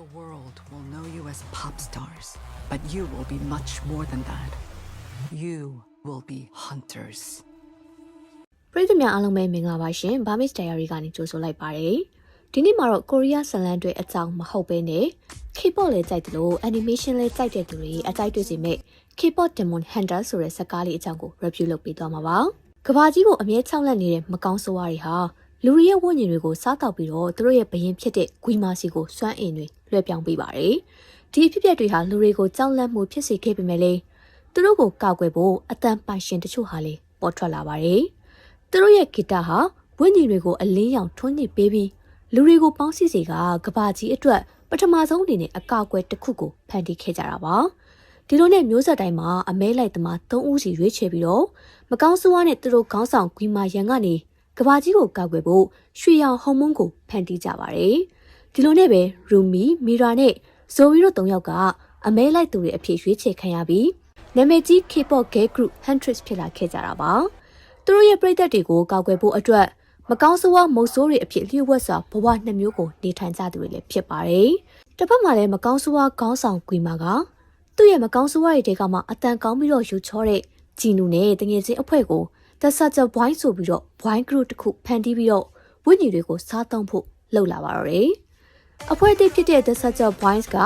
The world will know you as pop stars, but you will be much more than that. You will be hunters. ပရိသတ်များအားလုံးပဲမင်္ဂလာပါရှင်။ Burmese Diary ကနေကြိုဆိုလိုက်ပါရစေ။ဒီနေ့မှာတော့ကိုရီးယားဇာတ်လမ်းတွေအကြောင်းမဟုတ်ဘဲနဲ့ K-pop လည်းကြိုက်တယ်လို့ animation လည်းကြိုက်တဲ့သူတွေအကြိုက်တွေ့စေမဲ့ K-pop Demon Hunter ဆိုတဲ့ဇာတ်ကားလေးအကြောင်းကို review လုပ်ပေးသွားမှာပါ။ကဘာကြီးကိုအမြဲချောက်လက်နေတဲ့မကောင်းဆိုးဝါးတွေဟာလူတွေရဲ့ဝိညာဉ်တွေကိုစားတောက်ပြီးတော့သူတို့ရဲ့ဘရင်ဖြစ်တဲ့ဂွီမာစီကိုစွမ်းအင်တွေ လွှဲပြောင်းပေးပါတယ်။ဒီအဖြစ်အပျက်တွေဟာလူတွေကိုကြောက်လန့်မှုဖြစ်စေခဲ့ပေမဲ့လည်းသူတို့ကိုကောက်ွယ်ဖို့အတန်ပိုင်ရှင်တချို့ဟာလည်းပေါ်ထွက်လာပါတယ်။သူတို့ရဲ့ဂီတဟာဝိညာဉ်တွေကိုအလင်းရောင်ထွန်းညှိပေးပြီးလူတွေကိုပေါင်းစည်းစေကကဘာကြီးအတွက်ပထမဆုံးအနေနဲ့အကောက်အကွယ်တစ်ခုကိုဖန်တီးခဲ့ကြတာပါဒီလိုနဲ့မျိုးဆက်တိုင်းမှာအမဲလိုက်သမား၃ဦးစီရွေးချယ်ပြီးတော့မကောင်းဆိုးဝါးနဲ့သူတို့ခေါင်းဆောင်ဂွီမာရန်ကနေကဘာကြီးကိုကောက်ွယ်ဖို့ရွှေရောင်ဟုံမုန်းကိုဖန်တီးကြပါတယ် ဒီလိုနဲ့ပဲရူမီမီရာနဲ့ဇိုဝီတို့၃ယောက်ကအမဲလိုက်သူတွေအဖြစ်ရွေးချယ်ခံရပြီးနာမည်ကြီး K-pop girl group Huntress ဖြစ်လာခဲ့ကြတာပါသူတို့ရဲ့ပြည်သက်တွေကိုကောက်ွယ်ဖို့အတွက်မကောင်းဆိုးဝါးမုတ်ဆိုးတွေအဖြစ်လျှို့ဝှက်စွာဘဝနှစ်မျိုးကိုနေထိုင်ကြသူတွေလည်းဖြစ်ပါတယ်။တစ်ဖက်မှာလည်းမကောင်းဆိုးဝါးခေါင်းဆောင်ကွေမာကသူ့ရဲ့မကောင်းဆိုးဝါးတွေတဲကမှအတန်ကောင်းပြီးတော့ယူချောတဲ့ဂျီနူနဲ့တငယ်ချင်းအဖွဲ့ကိုတဆတ်ချက်ဘွိုင်းဆိုပြီးတော့ဘွိုင်းဂရုတစ်ခုဖန်တီးပြီးတော့ဝိညာဉ်တွေကိုစားသုံးဖို့လှုပ်လာပါတော့တယ်။ အဖွဲ့အသစ်ဖြစ်တဲ့ The Satchel Boys က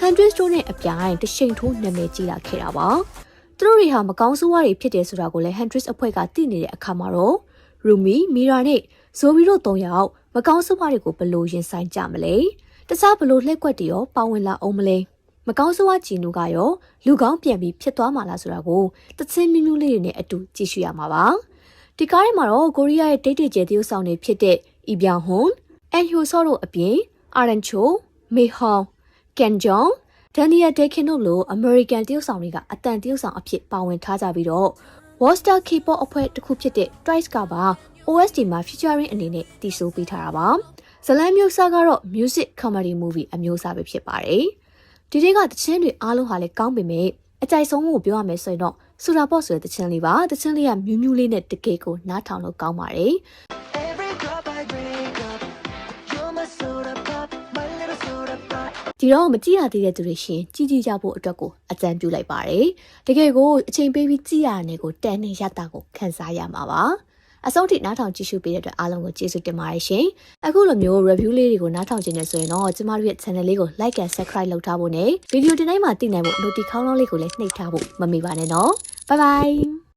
Hundred Store နဲ့အပြိုင်တရှိန်ထိုးနာမည်ကြီးလာခဲ့တာပါ။သူတို့တွေဟာမကောင်းဆိုးဝါးတွေဖြစ်တယ်ဆိုတာကိုလည်း Hundreds အဖွဲ့ကသိနေတဲ့အခါမှာတော့ Rumi, Mira နဲ့ Zoe တို့၃ယောက်မကောင်းဆိုးဝါးတွေကိုဘယ်လို့ရင်ဆိုင်ကြမလဲ။တခြားဘယ်လို့လှည့်ကွက်တွေရောပါဝင်လာအောင်မလဲ။မကောင်းဆိုးဝါးဂျီနူကရောလူကောင်းပြန်ပြီးဖြစ်သွားမှာလားဆိုတာကိုတချင်းမြူးမြူးလေးတွေနဲ့အတူကြည့်ရှုရမှာပါ။ဒီကားထဲမှာတော့ကိုရီးယားရဲ့ဒိတ်တေကျဲတရုပ်ဆောင်တွေဖြစ်တဲ့အီဗျန်ဟွန်အန်ဟျိုဆော့တို့အပြင် အာရန်ချိုမေဟောင်ကန်ဂျွန်ဒန်နီယာဒေခင်တို့လိုအမေရိကန်တရုပ်ဆောင်တွေကအတန်တရုပ်ဆောင်အဖြစ်ပါဝင်ထားကြပြီးတော့ Wallstar K-pop အဖွဲ့တစ်ခုဖြစ်တဲ့ Twice ကပါ OST မှာ featuring အနေနဲ့တည်ဆိုပေးထားတာပါ။ဇလန်မျိုးစားကတော့ music comedy movie အမျိုးအစားပဲဖြစ်ပါတယ်။ဒီတွေကတခြင်းတွေအားလုံးဟာလည်းကောင်းပေမဲ့အကြိုက်ဆုံးကိုပြောရမယ်ဆိုရင်တော့စူရာပေါ့ဆိုတဲ့တခြင်းလေးပါ။တခြင်းလေးကမြူးမြူးလေးနဲ့တကယ်ကိုနားထောင်လို့ကောင်းပါတယ်။ ဒီတော့မကြည့်ရသေးတဲ့သူတွေရှင်ကြည့်ကြည့်ကြဖို့အတွက်ကိုအကြံပြုလိုက်ပါတယ်။တကယ်ကိုအချိန်ပေးပြီးကြည့်ရတဲ့ကိုတန်နေရတာကိုခန်းစားရမှာပါ။အဆုံးထိနားထောင်ကြည့်ရှုပေးတဲ့အတွက်အားလုံးကိုကျေးဇူးတင်ပါတယ်ရှင်။အခုလိုမျိုး review လေးတွေကိုနားထောင်ကြည့်နေဆိုရင်တော့ကျမတို့ရဲ့ channel လေးကို like and subscribe လုပ်ထားဖို့နဲ့ဗီဒီယိုတင်တိုင်းမှာသိနိုင်ဖို့ notification လေးကိုလည်းနှိပ်ထားဖို့မမေ့ပါနဲ့နော်။ Bye bye